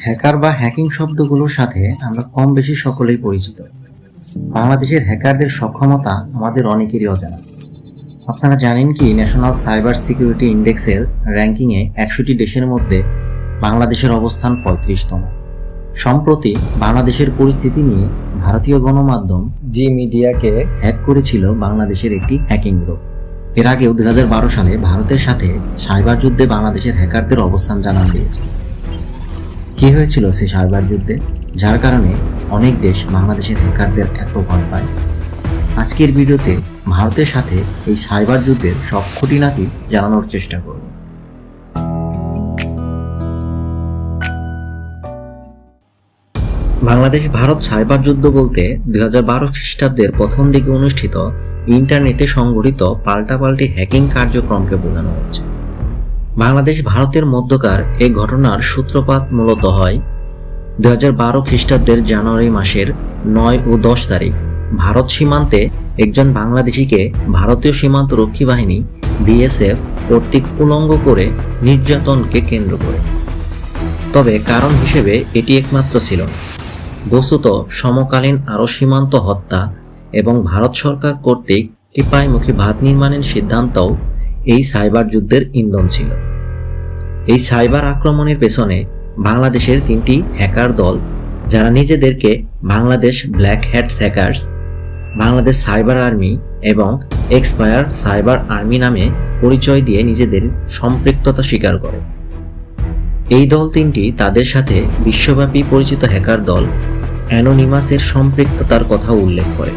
Hacker বা hacking শব্দগুলোর সাথে আমরা কম বেশি সকলেই পরিচিত। বাংলাদেশের হ্যাকারদের সক্ষমতা আমাদের অনেকেরই অজানা। আপনারা জানেন কি ন্যাশনাল সাইবার সিকিউরিটি ইন্ডেক্সের র্যাঙ্কিংয়ে একশোটি দেশের মধ্যে বাংলাদেশের অবস্থান পঁয়ত্রিশতম। সম্প্রতি বাংলাদেশের পরিস্থিতি নিয়ে ভারতীয় গণমাধ্যম জি মিডিয়াকে হ্যাক করেছিল বাংলাদেশের একটি হ্যাকিং গ্রুপ এর আগেও দুই সালে ভারতের সাথে সাইবার যুদ্ধে বাংলাদেশের হ্যাকারদের অবস্থান জানান দিয়েছে। কি হয়েছিল সেই সাইবার যুদ্ধে? যার কারণে অনেক দেশ বাংলাদেশের হ্যাকারদের এত ভয় পায়। আজকের ভিডিওতে ভারতের সাথে এই সাইবার যুদ্ধের সব খুঁটিনাটি জানানোর চেষ্টা করব। বাংলাদেশ ভারত সাইবার যুদ্ধ বলতে দু হাজার বারো খ্রিস্টাব্দের প্রথম দিকে অনুষ্ঠিত ইন্টারনেটে সংঘটিত পাল্টাপাল্টি হ্যাকিং কার্যক্রমকে বোঝানো হচ্ছে। বাংলাদেশ ভারতের মধ্যকার এ ঘটনার সূত্রপাত মূলত হয় দুই হাজার বারো খ্রিস্টাব্দের জানুয়ারি মাসের নয় ও দশ তারিখ। ভারত সীমান্তে একজন বাংলাদেশিকে ভারতীয় সীমান্ত রক্ষী বাহিনী, বিএসএফ, কর্তৃক উলঙ্গ করে নির্যাতনকে কেন্দ্র করে। তবে কারণ হিসেবে এটি একমাত্র ছিল না। বস্তুত সমকালীন আরও সীমান্ত হত্যা এবং ভারত সরকার কর্তৃক টিপাইমুখী ভাত নির্মাণের সিদ্ধান্তও এই সাইবার যুদ্ধের ইন্ধন ছিল। এই সাইবার আক্রমণের পেছনে বাংলাদেশের তিনটি হ্যাকার দল, যারা নিজেদেরকে Bangladesh black hats hackers, Bangladesh cyber army এবং এক্সপায়ার সাইবার আর্মি নামে পরিচয় দিয়ে নিজেদের সম্পৃক্ততা স্বীকার করে। এই দল তিনটি তাদের সাথে বিশ্বব্যাপী পরিচিত হ্যাকার দল অ্যানোনিমাসের সম্পৃক্ততার কথা উল্লেখ করে।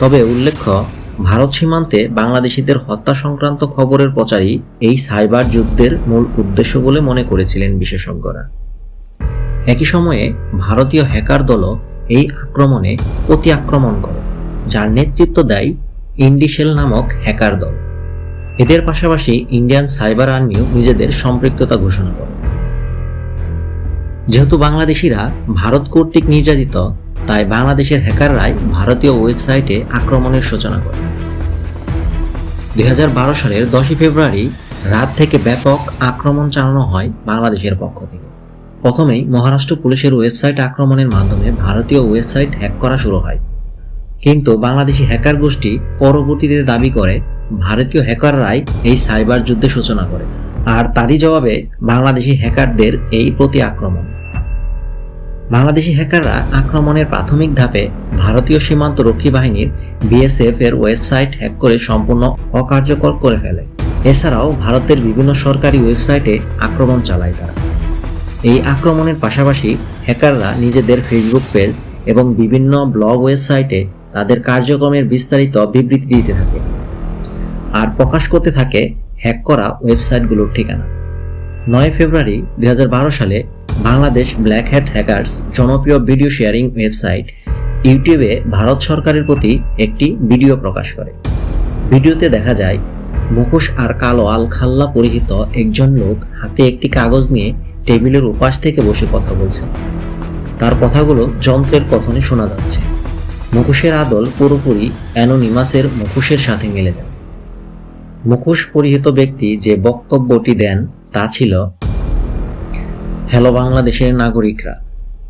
তবে উল্লেখ্য, ভারত সীমান্তে বাংলাদেশিদের হত্যা সংক্রান্ত খবরের প্রচারই এই সাইবার যুদ্ধের মূল উদ্দেশ্য বলে মনে করেছিলেন বিশেষজ্ঞরা। একই সময়ে ভারতীয় হ্যাকার দলও এই আক্রমণে প্রতি আক্রমণ করে, যার নেতৃত্ব দেয় ইন্ডিশেল নামক হ্যাকার দল। এদের পাশাপাশি ইন্ডিয়ান সাইবার আর্মিও নিজেদের সম্পৃক্ততা ঘোষণা করে। যেহেতু বাংলাদেশিরা ভারত কর্তৃক নির্যাতিত, তাই বাংলাদেশের হ্যাকাররাই ভারতীয় ওয়েবসাইটে আক্রমণের সূচনা করে। দুই হাজার বারো সালের দশই ফেব্রুয়ারি রাত থেকে ব্যাপক আক্রমণ চালানো হয় বাংলাদেশের পক্ষ থেকে। প্রথমেই মহারাষ্ট্র পুলিশের ওয়েবসাইট আক্রমণের মাধ্যমে ভারতীয় ওয়েবসাইট হ্যাক করা শুরু হয়। কিন্তু বাংলাদেশি হ্যাকার গোষ্ঠী পরবর্তীতে দাবি করে, ভারতীয় হ্যাকাররাই এই সাইবার যুদ্ধের সূচনা করে। আর তারই জবাবে বাংলাদেশি হ্যাকারদের এই প্রতি আক্রমণ। বাংলাদেশি হ্যাকাররা আক্রমণের প্রাথমিক ধাপে ভারতীয় সীমান্ত রক্ষী বাহিনীর বিএসএফ এর ওয়েবসাইট হ্যাক করে সম্পূর্ণ অকার্যকর করে ফেলে। এছাড়াও ভারতের বিভিন্ন সরকারি ওয়েবসাইটে আক্রমণ চালায় তারা। এই আক্রমণের পাশাপাশি হ্যাকাররা নিজেদের ফেসবুক পেজ এবং বিভিন্ন ব্লগ ওয়েবসাইটে তাদের কার্যক্রমের বিস্তারিত বিবৃতি দিতে থাকে। আর প্রকাশ করতে থাকে হ্যাক করা ওয়েবসাইটগুলোর ঠিকানা। নয় ফেব্রুয়ারি দুই হাজার বারো সালে বাংলাদেশ ব্ল্যাক হ্যাট হ্যাকার্স জনপ্রিয় ভিডিও শেয়ারিং ওয়েবসাইট ইউটিউবে ভারত সরকারের প্রতি একটি ভিডিও প্রকাশ করে। ভিডিওতে দেখা যায়, মুখোশ আর কালো আলখাল্লা পরিহিত একজন লোক হাতে একটি কাগজ নিয়ে টেবিলের উপাস থেকে বসে কথা বলছেন তার কথাগুলো যন্ত্রের কথনে শোনা যাচ্ছে। মুখোশের আদল পুরোপুরি অ্যানোনিমাসের মুখোশের সাথে মিলে যায় মুখোশ পরিহিত ব্যক্তি যে বক্তব্যটি দেন তা ছিল, হ্যালো বাংলাদেশের নাগরিকরা,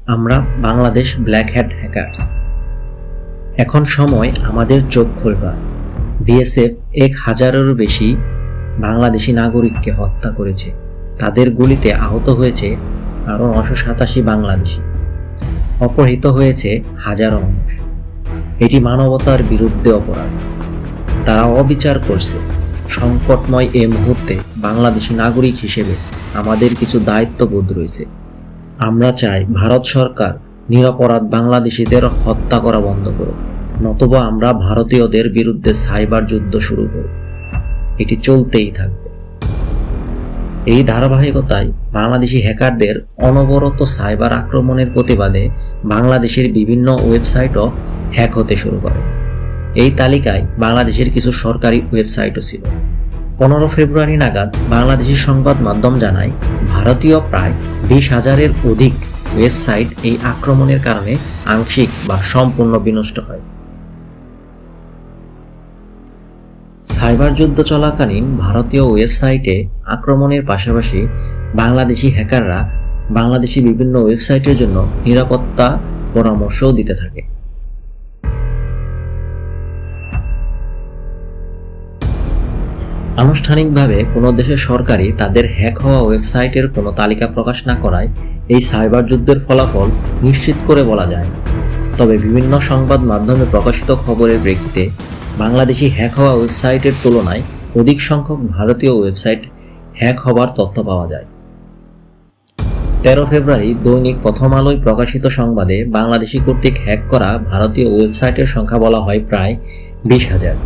আমরা বাংলাদেশ ব্ল্যাক হ্যাট হ্যাকার্স। এখন সময় আমাদের চোখ খুলবার। বিএসএফ এক হাজারেরও বেশি বাংলাদেশি নাগরিককে হত্যা করেছে। তাদের গুলিতে আহত হয়েছে আরও নশো সাতাশি বাংলাদেশি। অপহৃত হয়েছে হাজারো মানুষ। এটি মানবতার বিরুদ্ধে অপরাধ। তারা অবিচার করছে। সংকটময় এ মুহূর্তে বাংলাদেশি নাগরিক হিসেবে আমাদের কিছু দায়িত্ববোধ রয়েছে। আমরা চাই ভারত সরকার নিরপরাধ বাংলাদেশিদের হত্যা করা বন্ধ করুক, নতুবা আমরা ভারতীয়দের বিরুদ্ধে সাইবার যুদ্ধ শুরু করব এটি চলতেই থাকবে। এই ধারাবাহিকতায় বাংলাদেশি হ্যাকারদের অনবরত সাইবার আক্রমণের প্রতিবাদে বাংলাদেশের বিভিন্ন ওয়েবসাইটও হ্যাক হতে শুরু করে। এই তালিকায় বাংলাদেশের কিছু সরকারি ওয়েবসাইটও ছিল। পনেরো ফেব্রুয়ারি নাগাদ বাংলাদেশি সংবাদ মাধ্যম জানায়, ভারতীয় প্রায় বিশ হাজারের অধিক ওয়েবসাইট এই আক্রমণের কারণে আংশিক বা সম্পূর্ণ বিনষ্ট হয়। সাইবার যুদ্ধ চলাকালীন ভারতীয় ওয়েবসাইটে আক্রমণের পাশাপাশি বাংলাদেশি হ্যাকাররা বাংলাদেশি বিভিন্ন ওয়েবসাইটের জন্য নিরাপত্তা পরামর্শও দিতে থাকে। আনুষ্ঠানিকভাবে কোনো দেশের সরকারি তাদের হ্যাক হওয়া ওয়েবসাইটের কোনো তালিকা প্রকাশ না করায় এই সাইবার যুদ্ধের ফলাফল নিশ্চিত করে বলা যায়। তবে বিভিন্ন সংবাদ মাধ্যমে প্রকাশিত খবরের প্রেক্ষিতে বাংলাদেশি হ্যাক হওয়া ওয়েবসাইটের তুলনায় অধিক সংখ্যক ভারতীয় ওয়েবসাইট হ্যাক হবার তথ্য পাওয়া যায়। তেরো ফেব্রুয়ারি দৈনিক প্রথম আলোয় প্রকাশিত সংবাদে বাংলাদেশি কর্তৃক হ্যাক করা ভারতীয় ওয়েবসাইটের সংখ্যা বলা হয় প্রায় বিশ হাজার।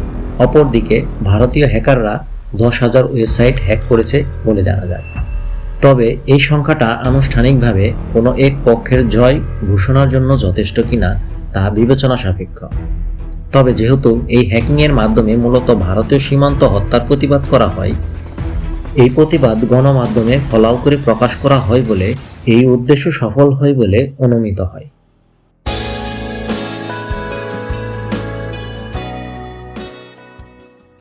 অপরদিকে ভারতীয় হ্যাকাররা দশ হাজার ওয়েবসাইট হ্যাক করেছে বলে জানা যায়। তবে এই সংখ্যাটা আনুষ্ঠানিকভাবে কোনো এক পক্ষের জয় ঘোষণার জন্য যথেষ্ট কিনা তা বিবেচনা সাপেক্ষ। তবে যেহেতু এই হ্যাকিংয়ের মাধ্যমে মূলত ভারতীয় সীমান্ত হত্যার প্রতিবাদ করা হয়, এই প্রতিবাদ গণমাধ্যমে ফলাও করে প্রকাশ করা হয় বলে এই উদ্দেশ্য সফল হয় বলে অনুমিত হয়।